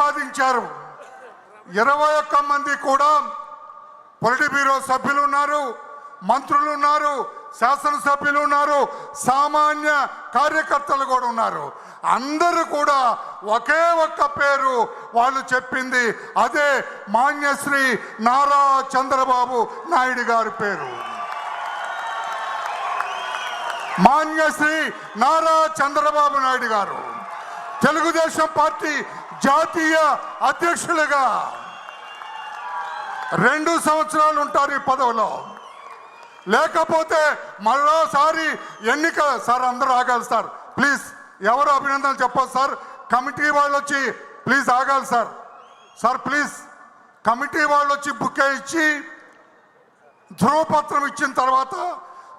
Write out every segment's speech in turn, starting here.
సాధించారు. ఇరవై ఒక్క మంది కూడా పొలిటి బ్యూరో సభ్యులు ఉన్నారు మంత్రులు ఉన్నారు శాసనసభ్యులు ఉన్నారు సామాన్య కార్యకర్తలు కూడా ఉన్నారు. అందరూ కూడా ఒకే ఒక్క పేరు వాళ్ళు చెప్పింది అదే మాన్యశ్రీ నారా చంద్రబాబు నాయుడు గారి పేరు. మాన్యశ్రీ నారా చంద్రబాబు నాయుడు గారు. తెలుగుదేశం పార్టీ జాతీయ అధ్యక్షులుగా రెండు సంవత్సరాలు ఉంటారు ఈ పదవిలో. లేకపోతే మరోసారి ఎన్నిక సార్ అందరూ ఆగాలి సార్. ప్లీజ్ ఎవరు అభినందనలు చెప్పదు సార్. కమిటీ వాళ్ళు వచ్చి ప్లీజ్ ఆగాలి సార్. Sir please. కమిటీ వాళ్ళు వచ్చి బుకే ఇచ్చి ధ్రువపత్రం ఇచ్చిన తర్వాత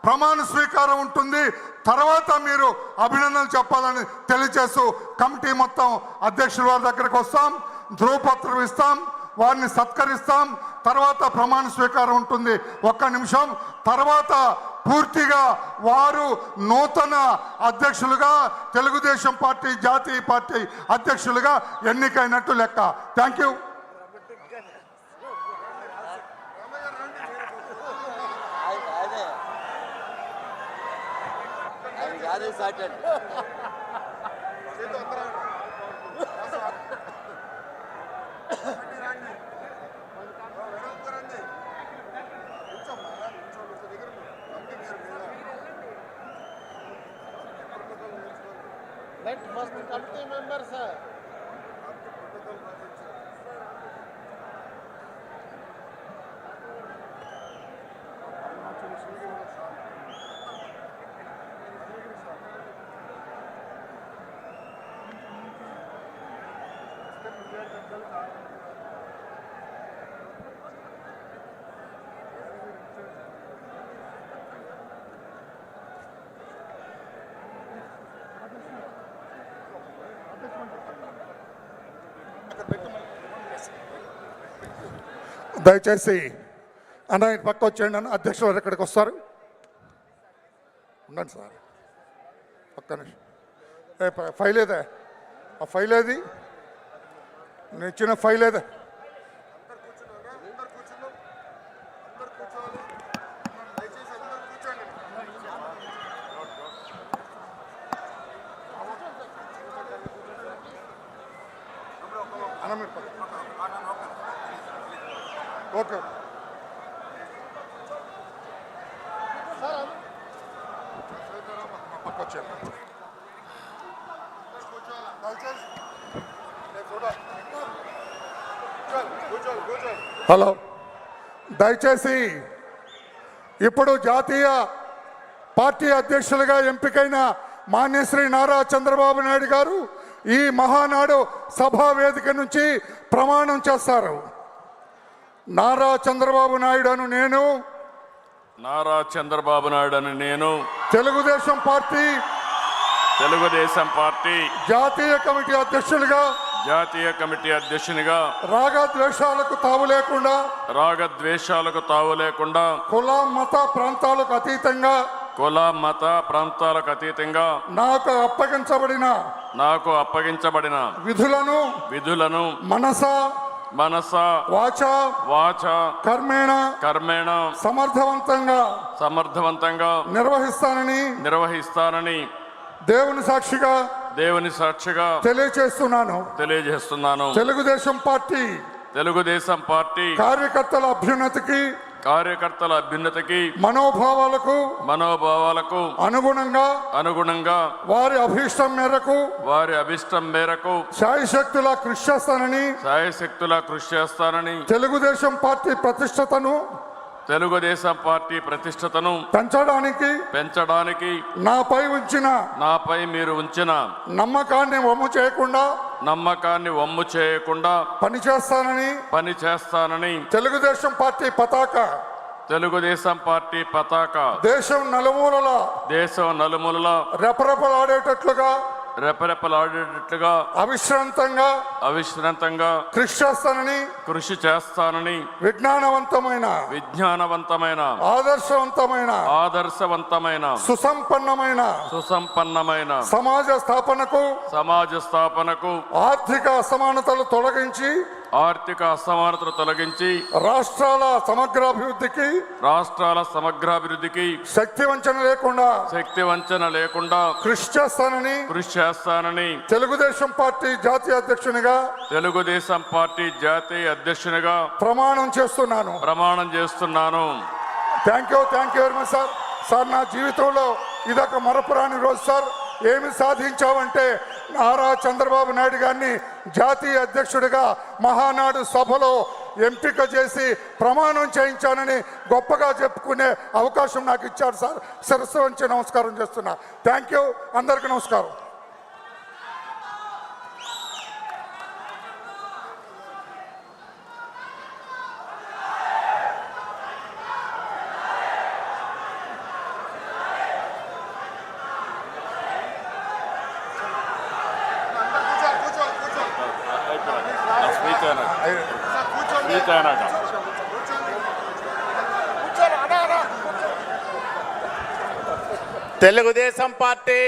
ప్రమాణ స్వీకారం ఉంటుంది. తర్వాత మీరు అభినందనలు చెప్పాలని తెలియజేస్తూ కమిటీ మొత్తం అధ్యక్షుల వారి దగ్గరకు వస్తాం. ధ్రువపత్రం ఇస్తాం. వారిని సత్కరిస్తాం. తర్వాత ప్రమాణ స్వీకారం ఉంటుంది. ఒక్క నిమిషం. తర్వాత పూర్తిగా వారు నూతన అధ్యక్షులుగా తెలుగుదేశం పార్టీ జాతీయ పార్టీ అధ్యక్షులుగా ఎన్నికైనట్టు లెక్క. థ్యాంక్ యూ ఆయన అదే ఆయనకి అదే సాట్ అండి Let first committee members, sir. దయచేసి అన్న ఇటు పక్క వచ్చేయండి అన్న. అధ్యక్షులు వారు ఎక్కడికి వస్తారు? ఉండండి సార్. పక్క నిమిషం. ఫైల్ ఏదే? ఆ ఫైల్ ఏది? నేను ఇచ్చిన ఫైల్ పక్క. ఓకే. పక్క వచ్చేయండి. హలో. దయచేసి ఇప్పుడు జాతీయ పార్టీ అధ్యక్షులుగా ఎంపికైన మాన్యశ్రీ నారా చంద్రబాబు నాయుడు గారు ఈ మహానాడు సభా వేదిక నుంచి ప్రమాణం చేస్తారు. నారా చంద్రబాబు నాయుడు అను నేను. నారా చంద్రబాబు నాయుడు అని నేను. తెలుగుదేశం పార్టీ. తెలుగుదేశం పార్టీ. జాతీయ కమిటీ అధ్యక్షులుగా జాతీయ కమిటీ అధ్యక్షునిగా రాగద్వేషాలకు తావు లేకుండా రాగద్వేషాలకు తావు లేకుండా కుల మత ప్రాంతాలకు అతీతంగా కుల మత ప్రాంతాలకు అతీతంగా నాకు అప్పగించబడిన నాకు అప్పగించబడిన విధులను విధులను మనస మనస వాచ వాచ కర్మేణ కర్మేణ సమర్థవంతంగా సమర్థవంతంగా నిర్వహిస్తానని నిర్వహిస్తానని దేవుని సాక్షిగా దేవుని సాక్షిగా తెలియచేస్తున్నాను. తెలియజేస్తున్నాను. తెలుగుదేశం పార్టీ తెలుగుదేశం పార్టీ కార్యకర్తల అభ్యున్నతికి కార్యకర్తల అభ్యున్నతికి మనోభావాలకు మనోభావాలకు అనుగుణంగా అనుగుణంగా వారి అభీష్టం మేరకు వారి అభిష్టం మేరకు శాయశక్తుల కృషి చేస్తానని సాయశక్తులా కృషి చేస్తానని తెలుగుదేశం పార్టీ ప్రతిష్టతను తెలుగుదేశం పార్టీ ప్రతిష్టతను పెంచడానికి పెంచడానికి నాపై ఉంచిన నాపై మీరు ఉంచిన నమ్మకాన్ని వమ్ము చేయకుండా నమ్మకాన్ని వమ్ము చేయకుండా పనిచేస్తానని పని చేస్తానని తెలుగుదేశం పార్టీ పతాక తెలుగుదేశం పార్టీ పతాక దేశం నలుమూలల దేశం నలుమూలలా రెపరెపలాడేటట్లుగా రెపరెపలాడేటట్లుగా అవిశ్రాంతంగా అవిశ్రాంతంగా కృషి చేస్తానని కృషి చేస్తానని విజ్ఞానవంతమైన విజ్ఞానవంతమైన ఆదర్శవంతమైన ఆదర్శవంతమైన సుసంపన్నమైన సుసంపన్నమైన సమాజ స్థాపనకు సమాజ స్థాపనకు ఆర్థిక అసమానతలు తొలగించి ఆర్థిక అసమానతలు తొలగించి రాష్ట్రాల సమగ్రాభివృద్ధికి రాష్ట్రాల సమగ్రాభివృద్ధికి శక్తి వంచన లేకుండా శక్తి వంచన లేకుండా కృషి చేస్తానని కృషి చేస్తానని తెలుగుదేశం పార్టీ జాతీయ అధ్యక్షునిగా తెలుగుదేశం పార్టీ జాతీయ అధ్యక్షునిగా ప్రమాణం చేస్తున్నాను. ప్రమాణం చేస్తున్నాను. Thank you thank you very much sir. Sir నా జీవితంలో ఇదొక మరపురాని రోజు సార్. ఏమి సాధించావంటే నారా చంద్రబాబు నాయుడు గారిని జాతీయ అధ్యక్షుడిగా మహానాడు సభలో ఎంపిక చేసి ప్రమాణం చేయించానని గొప్పగా చెప్పుకునే అవకాశం నాకు ఇచ్చారు సార్. శిరస్సు వంచి నమస్కారం చేస్తున్నా. థ్యాంక్ యూ అందరికీ నమస్కారం. తెలుగుదేశం పార్టీ